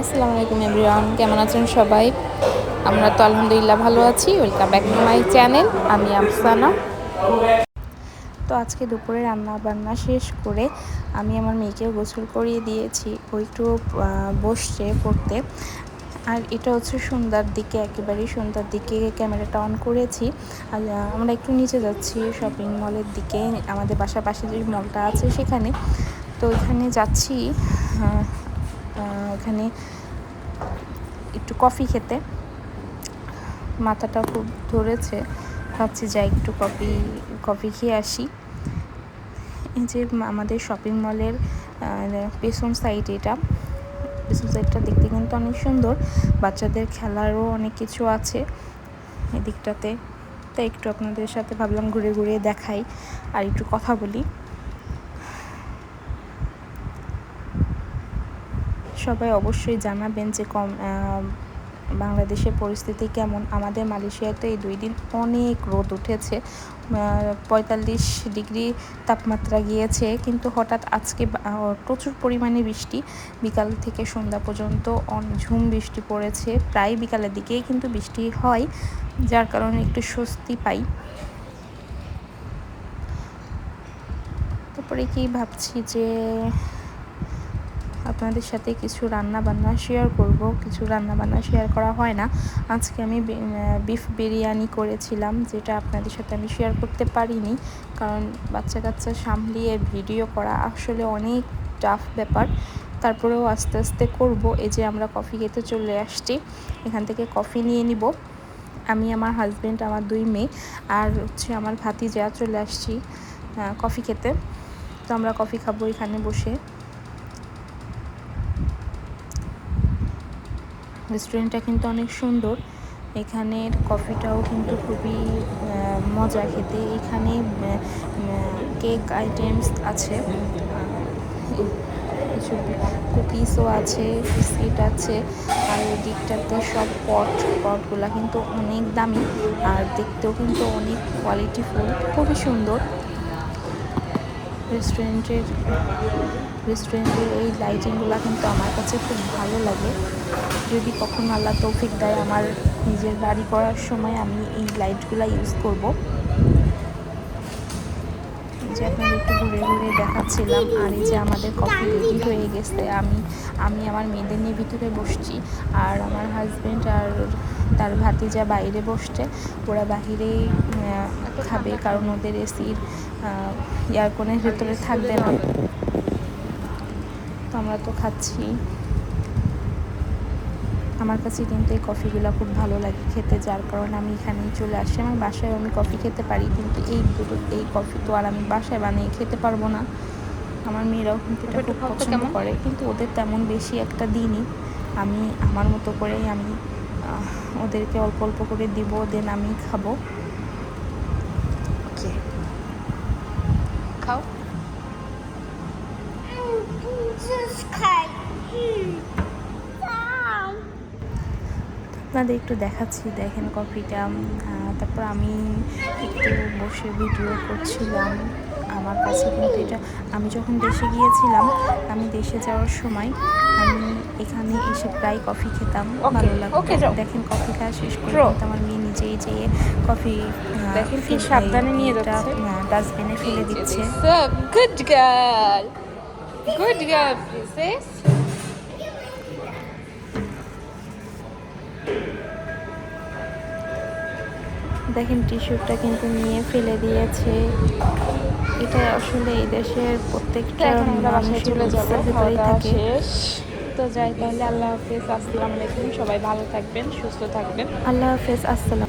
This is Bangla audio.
আসসালামু আলাইকুম এভরিওয়ান, কেমন আছেন সবাই? আমরা তো আলহামদুলিল্লাহ ভালো আছি। Welcome back to my channel আমি আফসানা। তো আজকে দুপুরে রান্না বান্না শেষ করে আমি আমার মেয়েকে গোসল করিয়ে দিয়েছি। ও একটু বসছে পড়তে। আর এটা হচ্ছে সন্ধ্যার দিকে, একেবারেই সন্ধ্যার দিকে ক্যামেরাটা অন করেছি। আর আমরা একটু নিচে যাচ্ছি শপিং মলের দিকে। আমাদের বাসার পাশে যে মলটা আছে সেখানে। তো এখানে যাচ্ছি। এখানে একটু কফি খেতে। মাথাটা খুব ধরেছে, ভাবছি যাই একটু কফি কফি খেয়ে আসি। এই যে আমাদের শপিং মলের পেছন সাইড এটা। পেছন সাইডটা দেখতে কিন্তু অনেক সুন্দর। বাচ্চাদের খেলারও অনেক কিছু আছে এদিকটাতে। তাই একটু আপনাদের সাথে ভাবলাম ঘুরে ঘুরে দেখাই আর একটু কথা বলি। সবাই অবশ্যই জানাবেন যে কম বাংলাদেশের পরিস্থিতি কেমন। আমাদের মালয়েশিয়াতে এই দুই দিন অনেক রোদ উঠেছে। পঁয়তাল্লিশ ডিগ্রি তাপমাত্রা গিয়েছে, কিন্তু হঠাৎ আজকে প্রচুর পরিমাণে বৃষ্টি। বিকাল থেকে সন্ধ্যা পর্যন্ত ঝুম বৃষ্টি পড়েছে। প্রায় বিকালের দিকেই কিন্তু বৃষ্টি হয়, যার কারণে একটু স্বস্তি পাই। তারপরে কি ভাবছি যে আপনাদের সাথে কিছু রান্না বান্না শেয়ার করব। কিছু রান্না বান্না শেয়ার করা হয় না। আজকে আমি বিফ বিরিয়ানি করেছিলাম, যেটা আপনাদের সাথে আমি শেয়ার করতে পারিনি। কারণ বাচ্চা কাচ্চা সামলিয়ে ভিডিও করা আসলে অনেক টাফ ব্যাপার। তারপরেও আস্তে আস্তে করব। এই যে আমরা কফি খেতে চলে আসছি, এখান থেকে কফি নিয়ে নিব। আমি, আমার হাজব্যান্ড আমার দুই মেয়ে আর হচ্ছে আমার ভাতি ভাতিজা চলে আসছি কফি খেতে। তো আমরা কফি খাব এখানে বসে। রেস্টুরেন্টটা কিন্তু অনেক সুন্দর। এখানের কফিটাও কিন্তু খুবই মজা খেতে। এখানে কেক আইটেমস আছে। কিছু কুকিজও আছে, বিস্কিট আছে, আর ওই দিকটাতে সব পট, পটগুলা কিন্তু অনেক দামি। আর দেখতেও কিন্তু অনেক কোয়ালিটিফুল খুবই সুন্দর। রেস্টুরেন্টের রেস্টুরেন্টের এই লাইটিংগুলো কিন্তু আমার কাছে খুব ভালো লাগে। যদি কখনো আল্লাহ তৌফিক দেয় আমার নিজের বাড়ি করার সময় আমি এই লাইটগুলো ইউজ করব। যে আপনাদের একটু ঘুরে ঘুরে দেখাচ্ছিলাম আর এই যে আমাদের কফি রেডি হয়ে গেছে, আমি আমি আমার মেয়েদের নিয়ে ভিতরে বসছি আর আমার হাজব্যান্ড আর তার ভাতিজা বাইরে বসছে, ওরা বাহিরেই খাবে কারণ ওদের এসির এয়ারকনের ভেতরে থাকবে না। তো আমরা তো খাচ্ছি। আমার কাছে কিন্তু এই কফিগুলো খুব ভালো লাগে খেতে যার কারণে আমি এখানেই চলে আসি। আমার বাসায় আমি কফি খেতে পারি কিন্তু এই দুটো এই কফি তো আর আমি বাসায় বানিয়ে খেতে পারব না। আমার মেয়েরাও কিন্তু এটা খুব পছন্দ করে কিন্তু ওদের তেমন বেশি একটা দিনই আমি আমার মতো করেই আমি ওদেরকে অল্প অল্প করে দিব দেন আমি খাব। ওকে খাও। আপনাদের একটু দেখাচ্ছি। দেখেন কফিটা তারপর আমি একটু বসে ভিডিও করছিলাম। আমার কাছে কিন্তু এটা আমি যখন দেশে গিয়েছিলাম আমি দেশে যাওয়ার সময় আমি এখানে এসে প্রায় কফি খেতাম ভালো লাগতো। দেখেন কফি খাওয়া শেষ করে কিন্তু আমার মেয়ে নিজেই যেয়ে কফি দেখেন কি সাবধানে নিয়ে যাচ্ছে। ডাস্টবিনে ফেলে দিচ্ছে। So, good girl. Good girl, দেখেন টিস্যুটা কিন্তু নিয়ে ফেলে দিয়েছে। এটা আসলে এই দেশের প্রত্যেকটা মানুষের ভেতরেই থাকে। তো যাই তাহলে আল্লাহ হাফেজ আসসালামু আলাইকুম। সবাই ভালো থাকবেন সুস্থ থাকবেন। আল্লাহ হাফেজ আসসালাম।